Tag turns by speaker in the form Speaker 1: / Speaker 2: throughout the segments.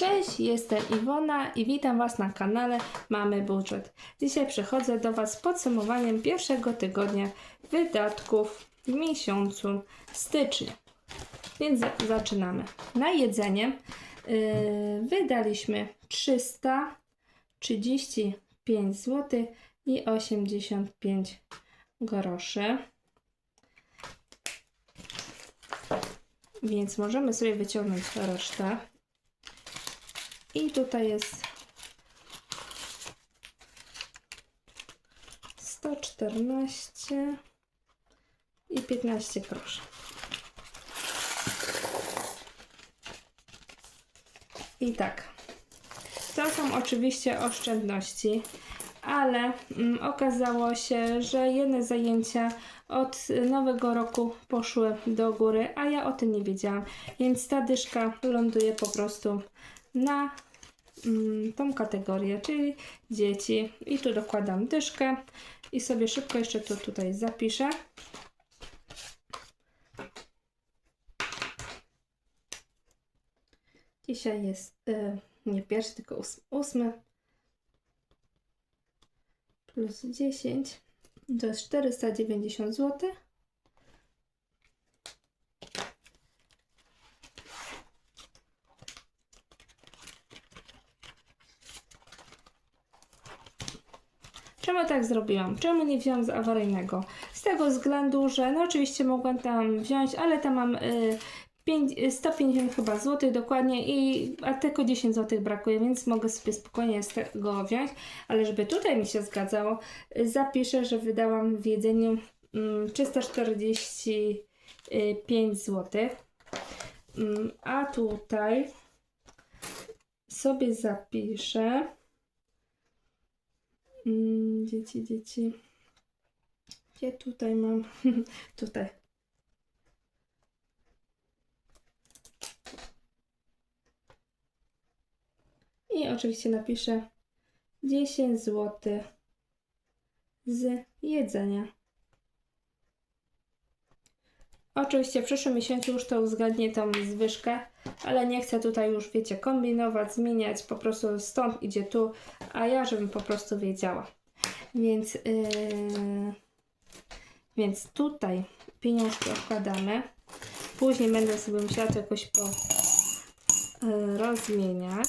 Speaker 1: Cześć, jestem Iwona i witam Was na kanale Mamy Budżet. Dzisiaj przychodzę do Was z podsumowaniem pierwszego tygodnia wydatków w miesiącu stycznia. Więc za- zaczynamy. Na jedzenie yy, wydaliśmy 335 zł i 85 groszy. Więc możemy sobie wyciągnąć resztę. I tutaj jest 114 i 15 groszy. I tak. To są oczywiście oszczędności, ale mm, okazało się, że jedne zajęcia od nowego roku poszły do góry, a ja o tym nie wiedziałam, więc ta dyszka ląduje po prostu na mm, tą kategorię, czyli dzieci. I tu dokładam dyszkę i sobie szybko jeszcze to tutaj zapiszę. Dzisiaj jest y, nie pierwszy, tylko ós- ósmy. Plus 10 to jest 490 zł. Czemu tak zrobiłam? Czemu nie wziąłam z awaryjnego? Z tego względu, że no oczywiście mogłam tam wziąć, ale tam mam y, pięć- y, 150 chyba złotych dokładnie i a tylko 10 złotych brakuje, więc mogę sobie spokojnie z tego wziąć, ale żeby tutaj mi się zgadzało, y, zapiszę, że wydałam w jedzeniu mm, 345 złotych. Mm, A tutaj sobie zapiszę dzieci, dzieci. Gdzie tutaj mam? tutaj. I oczywiście napiszę 10 zł z jedzenia. Oczywiście w przyszłym miesiącu już to uwzględnię tą zwyżkę, ale nie chcę tutaj już, wiecie, kombinować, zmieniać, po prostu stąd idzie tu, a ja żebym po prostu wiedziała. Więc, yy, więc tutaj pieniążki odkładamy. Później będę sobie musiała to jakoś po, yy, rozmieniać.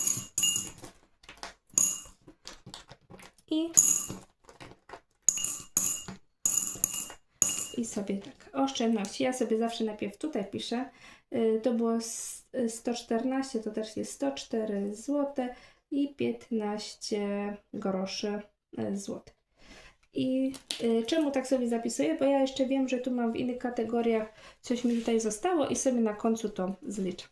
Speaker 1: I i sobie tak, oszczędności. Ja sobie zawsze najpierw tutaj piszę. Y, To było s- y, 114, to też jest 104 zł i 15 groszy y, złotych. I czemu tak sobie zapisuję? Bo ja jeszcze wiem, że tu mam w innych kategoriach coś mi tutaj zostało i sobie na końcu to zliczę.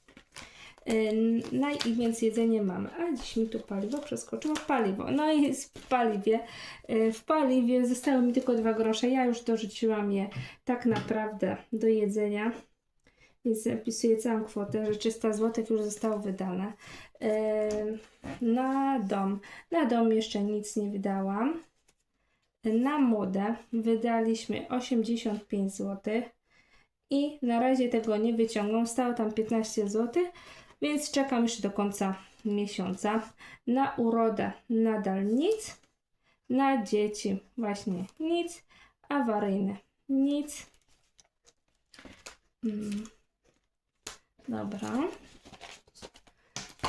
Speaker 1: No i więc jedzenie mamy. A dziś mi tu paliwo przeskoczyło. Paliwo. No i w paliwie. y, W paliwie zostały mi tylko 2 grosze. Ja już dorzuciłam je tak naprawdę do jedzenia. Więc zapisuję całą kwotę, że 300 zł już zostało wydane. Y, Na dom. Na dom jeszcze nic nie wydałam. Na modę wydaliśmy 85 zł. I na razie tego nie wyciągam. Stało tam 15 zł, więc czekam jeszcze do końca miesiąca. Na urodę nadal nic. Na dzieci właśnie nic. Awaryjne nic. Mm. Dobra.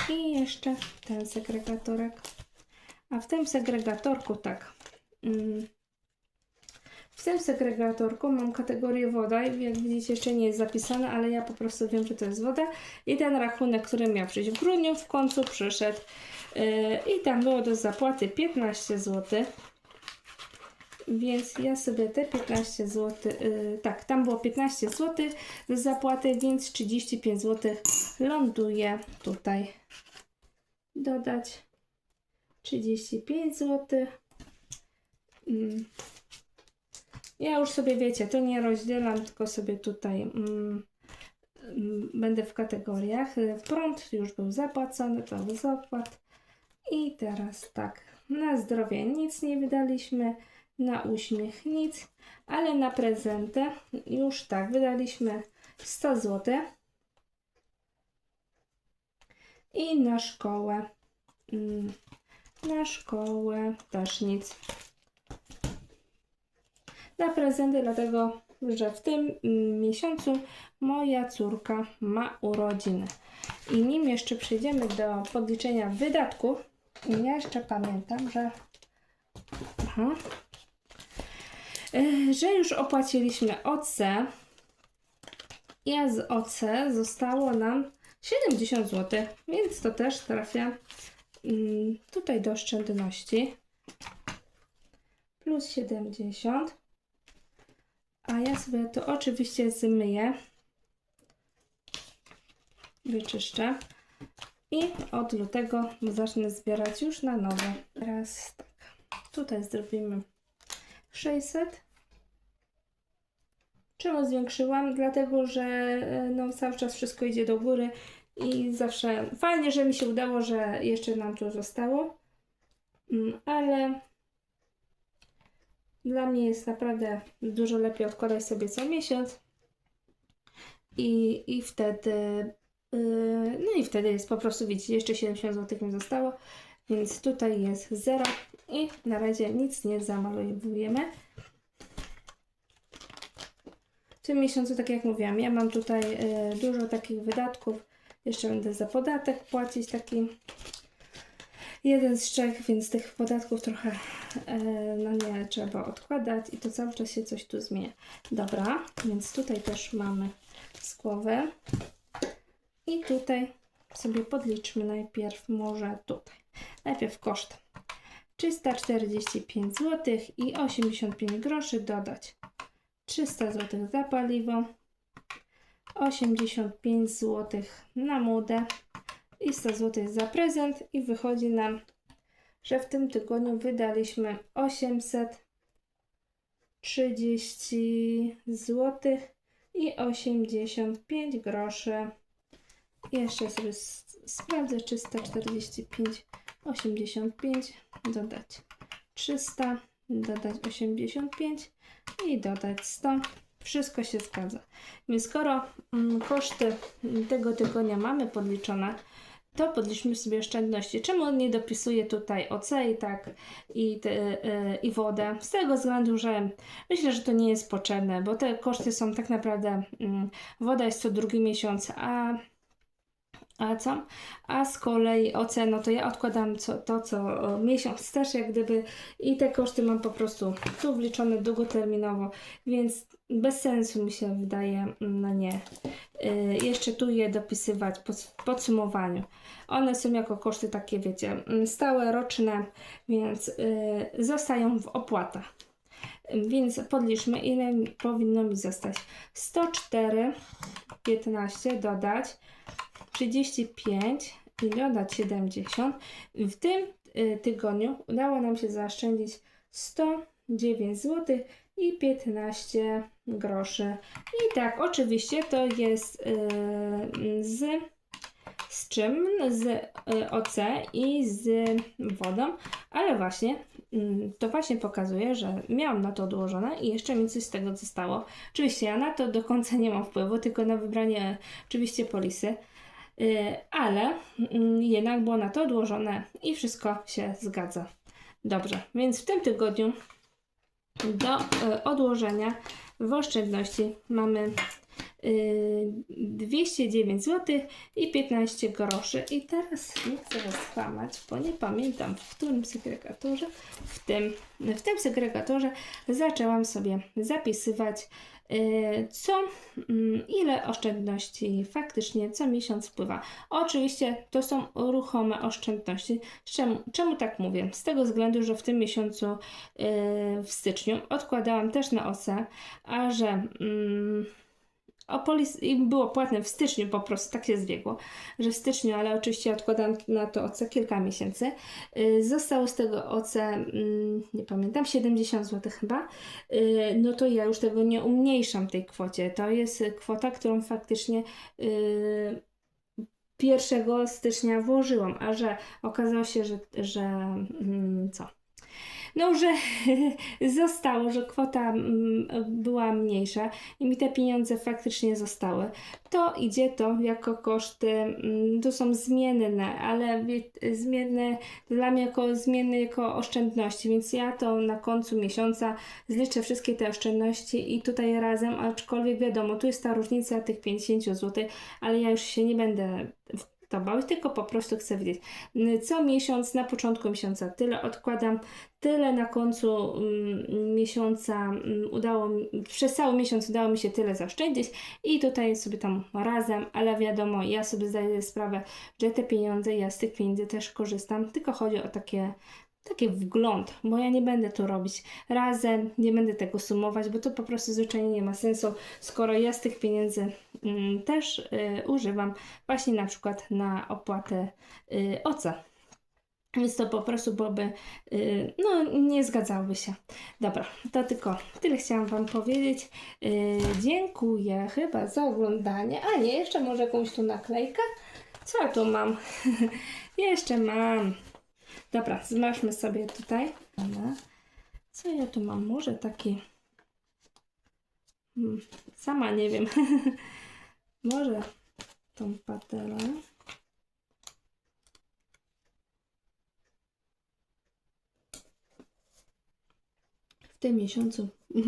Speaker 1: I jeszcze ten segregatorek. A w tym segregatorku tak. Mm. W tym segregatorku mam kategorię woda i jak widzicie jeszcze nie jest zapisane, ale ja po prostu wiem, że to jest woda. I ten rachunek, który miał przyjść w grudniu, w końcu przyszedł. Yy, I tam było do zapłaty 15 zł. Więc ja sobie te 15 zł, yy, tak, tam było 15 zł do zapłaty, więc 35 zł ląduje tutaj. Dodać 35 zł. Ja już sobie wiecie, to nie rozdzielam, tylko sobie tutaj mm, mm, będę w kategoriach. Prąd już był zapłacony, to był zapłat. I teraz tak, na zdrowie nic nie wydaliśmy, na uśmiech nic, ale na prezenty już tak, wydaliśmy 100 zł. I na szkołę. mm, Na szkołę też nic. Na prezenty, dlatego że w tym mm, miesiącu moja córka ma urodziny. I nim jeszcze przejdziemy do podliczenia wydatków, ja jeszcze pamiętam, że. Aha. E, Że już opłaciliśmy OC. I z OC zostało nam 70 zł, więc to też trafia mm, tutaj do oszczędności. Plus 70. A ja sobie to oczywiście zmyję. Wyczyszczę. I od lutego zacznę zbierać już na nowe. Teraz tak. Tutaj zrobimy 600. Czemu zwiększyłam? Dlatego, że e, no, cały czas wszystko idzie do góry i zawsze fajnie, że mi się udało, że jeszcze nam tu zostało. Mm, Ale dla mnie jest naprawdę dużo lepiej odkładać sobie co miesiąc. I, i wtedy Yy, No i wtedy jest po prostu, widzicie, jeszcze 70 zł mi zostało, więc tutaj jest 0 i na razie nic nie zamalowujemy. W tym miesiącu, tak jak mówiłam, ja mam tutaj yy, dużo takich wydatków. Jeszcze będę za podatek płacić taki jeden z trzech, więc tych podatków trochę yy, no nie trzeba odkładać i to cały czas się coś tu zmienia. Dobra, więc tutaj też mamy z głowy. I tutaj sobie podliczmy najpierw może tutaj. Najpierw koszt 345 zł i 85 groszy dodać 300 zł za paliwo, 85 zł na modę i 100 zł za prezent i wychodzi nam, że w tym tygodniu wydaliśmy 830 zł i 85 groszy. Jeszcze sobie sprawdzę 345, 85, dodać 300, dodać 85 i dodać 100. Wszystko się zgadza. Więc skoro mm, koszty tego tygodnia mamy podliczone, to podliczmy sobie oszczędności. Czemu nie dopisuję tutaj OC i tak i, te, y, i wodę? Z tego względu, że myślę, że to nie jest potrzebne, bo te koszty są tak naprawdę, mm, woda jest co drugi miesiąc, a a co? A z kolei OC, no to ja odkładam co, to co miesiąc też jak gdyby i te koszty mam po prostu tu wliczone długoterminowo, więc bez sensu mi się wydaje, mm, no nie, y, jeszcze tu je dopisywać po, podsumowaniu. One są jako koszty takie, wiecie, mm, stałe, roczne, więc y, zostają w opłatach. Więc podliczmy, ile powinno mi zostać. 104, 15 dodać 35 i dodać 70. W tym y, tygodniu udało nam się zaoszczędzić 109 zł i 15 groszy. I tak, oczywiście to jest y, z, z czym? Z y, OC i z wodą, ale właśnie mm, to właśnie pokazuje, że miałam na to odłożone i jeszcze mi coś z tego zostało. Oczywiście ja na to do końca nie mam wpływu, tylko na wybranie oczywiście polisy. Y, ale mm, jednak było na to odłożone i wszystko się zgadza. Dobrze, więc w tym tygodniu do y, odłożenia w oszczędności mamy y, 209 zł i 15 groszy. I teraz nie chcę Was skłamać, bo nie pamiętam w którym segregatorze, w tym, w tym segregatorze zaczęłam sobie zapisywać y, co, mm, ile oszczędności faktycznie co miesiąc wpływa. Oczywiście to są ruchome oszczędności. Czemu, czemu tak mówię? Z tego względu, że w tym miesiącu y, w styczniu odkładałam też na OSE, a że mm, Opolis było płatne w styczniu, po prostu tak się zbiegło, że w styczniu, ale oczywiście odkładam na to OC kilka miesięcy. Y, Zostało z tego OC, mm, nie pamiętam, 70 zł chyba. Y, No to ja już tego nie umniejszam tej kwocie. To jest kwota, którą faktycznie y, 1 stycznia włożyłam, a że okazało się, że, że mm, co? No, że zostało, że kwota mm, była mniejsza i mi te pieniądze faktycznie zostały. To idzie to jako koszty, mm, to są zmienne, ale zmienne dla mnie jako zmienne jako oszczędności, więc ja to na końcu miesiąca zliczę wszystkie te oszczędności i tutaj razem, aczkolwiek wiadomo, tu jest ta różnica tych 50 zł, ale ja już się nie będę bawić, tylko po prostu chcę wiedzieć, mm, co miesiąc, na początku miesiąca tyle odkładam, tyle na końcu mm, miesiąca mm, udało mi, przez cały miesiąc udało mi się tyle zaoszczędzić i tutaj sobie tam razem, ale wiadomo, ja sobie zdaję sprawę, że te pieniądze, ja z tych pieniędzy też korzystam, tylko chodzi o takie taki wgląd, bo ja nie będę to robić razem, nie będę tego sumować, bo to po prostu zwyczajnie nie ma sensu, skoro ja z tych pieniędzy mm, też y, używam właśnie na przykład na opłatę y, OC. Więc to po prostu byłoby, y, no nie zgadzałoby się. Dobra, to tylko tyle chciałam Wam powiedzieć. Y, dziękuję chyba za oglądanie. A nie, jeszcze może jakąś tu naklejkę? Co ja tu mam? jeszcze mam. Dobra, zmarzmy sobie tutaj. Co ja tu mam? Może taki. Hmm, sama nie wiem. Może tą patelę. Tym miesiącu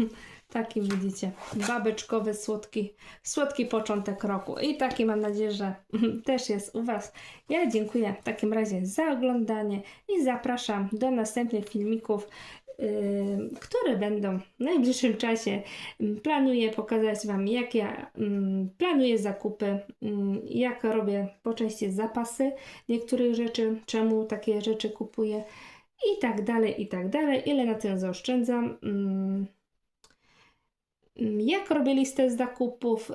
Speaker 1: taki widzicie, babeczkowy, słodki, słodki początek roku. I taki mam nadzieję, że też jest u Was. Ja dziękuję w takim razie za oglądanie i zapraszam do następnych filmików, yy, które będą w najbliższym czasie. Planuję pokazać Wam, jak ja ym, planuję zakupy, ym, jak robię po części zapasy niektórych rzeczy, czemu takie rzeczy kupuję i tak dalej, i tak dalej. Ile na tym zaoszczędzam. Mm, Jak robię listę zakupów, y,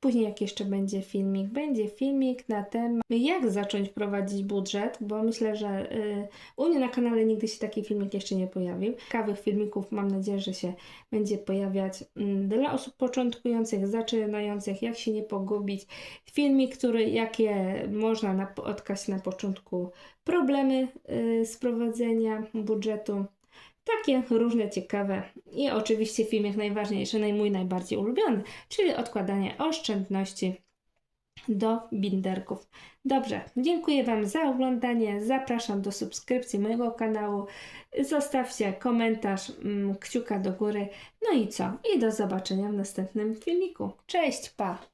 Speaker 1: później jak jeszcze będzie filmik, będzie filmik na temat jak zacząć prowadzić budżet, bo myślę, że y, u mnie na kanale nigdy się taki filmik jeszcze nie pojawił. Ciekawych filmików mam nadzieję, że się będzie pojawiać mm, dla osób początkujących, zaczynających, jak się nie pogubić. Filmik, który jakie można napotkać na początku problemy y, z prowadzenia budżetu. Takie różne ciekawe i oczywiście film jak najważniejszy, naj- mój najbardziej ulubiony, czyli odkładanie oszczędności do binderków. Dobrze, dziękuję Wam za oglądanie, zapraszam do subskrypcji mojego kanału, zostawcie komentarz, mm, kciuka do góry, no i co? I do zobaczenia w następnym filmiku. Cześć, pa!